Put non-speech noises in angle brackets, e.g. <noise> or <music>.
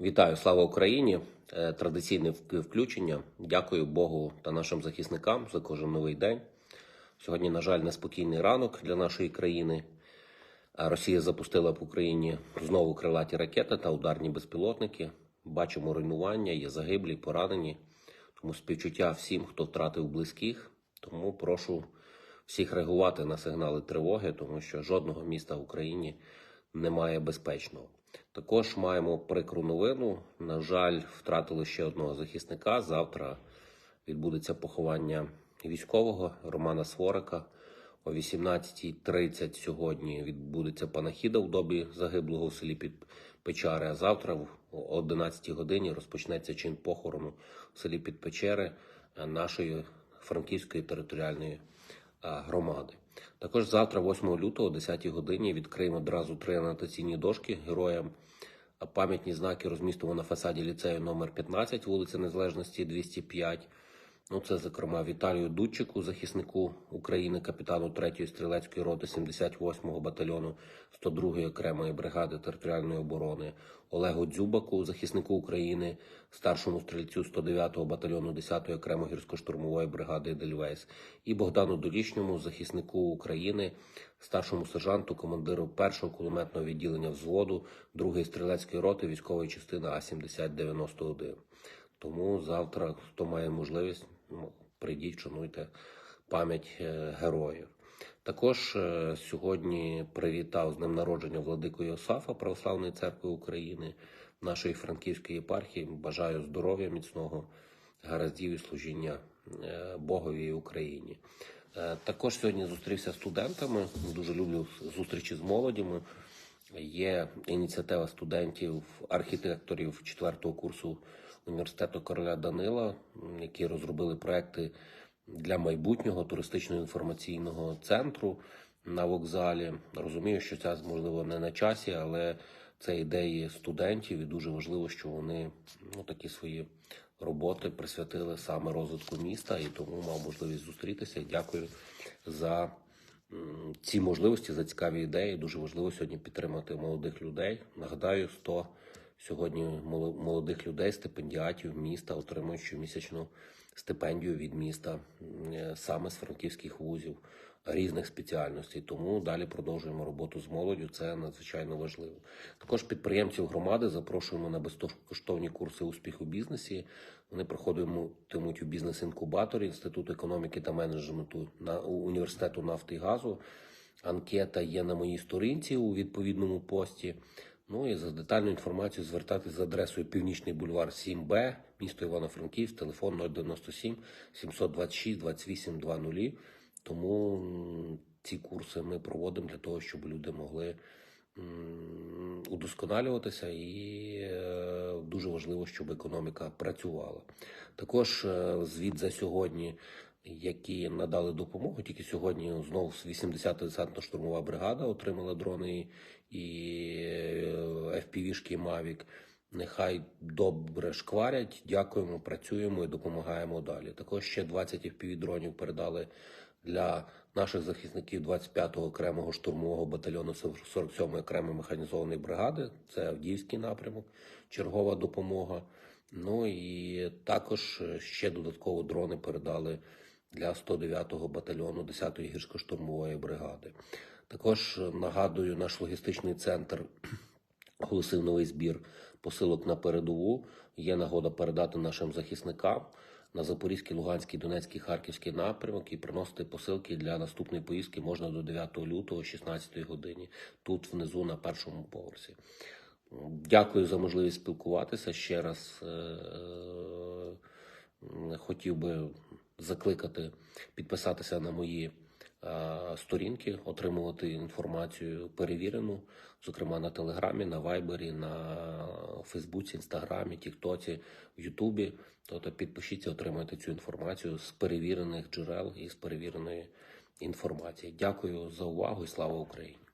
Вітаю, слава Україні! Е, Традиційне включення. Дякую Богу та нашим захисникам за кожен новий день. Сьогодні, на жаль, неспокійний ранок для нашої країни. Росія запустила по Україні знову крилаті ракети та ударні безпілотники. Бачимо руйнування, є загиблі, поранені. Тому співчуття всім, хто втратив близьких. Тому прошу всіх реагувати на сигнали тривоги, тому що жодного міста в Україні немає безпечного. Також маємо прикру новину. На жаль, втратили ще одного захисника. Завтра відбудеться поховання військового Романа Сворика. О 18.30 сьогодні відбудеться панахіда в добі загиблого в селі під Печари. А завтра о 11 годині розпочнеться чин похорону в селі Підпечери нашої франківської територіальної громади. Також завтра, 8 лютого, о 10 годині, відкриємо одразу три анотаційні дошки героям. Пам'ятні знаки розмістимо на фасаді ліцею номер 15, вулиця Незалежності 205. Ну, це, зокрема, Віталію Дудчику, захиснику України, капітану 3-ї стрілецької роти 78-го батальйону 102-ї окремої бригади територіальної оборони, Олегу Дзюбаку, захиснику України, старшому стрільцю 109-го батальйону 10-ї окремої гірсько-штурмової бригади Едельвейс, і Богдану Долішньому, захиснику України, старшому сержанту, командиру 1-го кулеметного відділення взводу 2-ї стрілецької роти військової частини А-7091. Тому завтра, хто має можливість, ну, прийдіть, шануйте пам'ять е, героїв. Також е, сьогодні привітав з днем народження владику Йосафа Православної церкви України, нашої франківської єпархії. Бажаю здоров'я, міцного гараздів і служіння е, Богові і Україні. Також сьогодні зустрівся з студентами. Дуже люблю зустрічі з молоддю. Є ініціатива студентів, архітекторів четвертого курсу університету короля Данила, які розробили проекти для майбутнього туристичного інформаційного центру на вокзалі. Розумію, що це можливо не на часі, але це ідеї студентів, і дуже важливо, що вони ну, такі свої роботи присвятили саме розвитку міста, і тому мав можливість зустрітися. Дякую за ці можливості, за цікаві ідеї. Дуже важливо сьогодні підтримати молодих людей. Нагадаю, 100 сьогодні молодих людей, стипендіатів міста, отримують щомісячну стипендію від міста саме з франківських вузів різних спеціальностей. Тому далі продовжуємо роботу з молоддю. Це надзвичайно важливо. Також підприємців громади запрошуємо на безкоштовні курси успіху в бізнесі. Вони проходитимуть у бізнес-інкубаторі Інституту економіки та менеджменту на університету нафти і газу. Анкета є на моїй сторінці у відповідному пості. Ну і за детальну інформацію звертатись за адресою Північний бульвар 7Б, місто Івано-Франківськ, телефон 097 726 28 00. Тому ці курси ми проводимо для того, щоб люди могли удосконалюватися, і е, дуже важливо, щоб економіка працювала. Також е, звіт за сьогодні, які надали допомогу. Тільки сьогодні знову 80-та десантно-штурмова бригада отримала дрони і е, FPV-шки Mavic. Нехай добре шкварять. Дякуємо, працюємо і допомагаємо далі. Також ще 20 FPV дронів передали для наших захисників 25-го окремого штурмового батальйону 47-ї окремої механізованої бригади. Це Авдіївський напрямок, чергова допомога. Ну і також ще додатково дрони передали для 109-го батальйону 10-ї гірсько-штурмової бригади. Також нагадую, наш логістичний центр <clears throat> оголосив новий збір посилок на передову. Є нагода передати нашим захисникам на Запорізький, Луганський, Донецький, Харківський напрямок і приносити посилки для наступної поїздки можна до 9 лютого, 16 годині, тут внизу на першому поверсі. Дякую за можливість спілкуватися. Ще раз е, е, хотів би закликати підписатися на мої е, сторінки, отримувати інформацію перевірену, зокрема на Телеграмі, на Вайбері, на Фейсбуці, Інстаграмі, Тіктоці, Ютубі. Тобто підпишіться, отримайте цю інформацію з перевірених джерел і з перевіреної інформації. Дякую за увагу і слава Україні!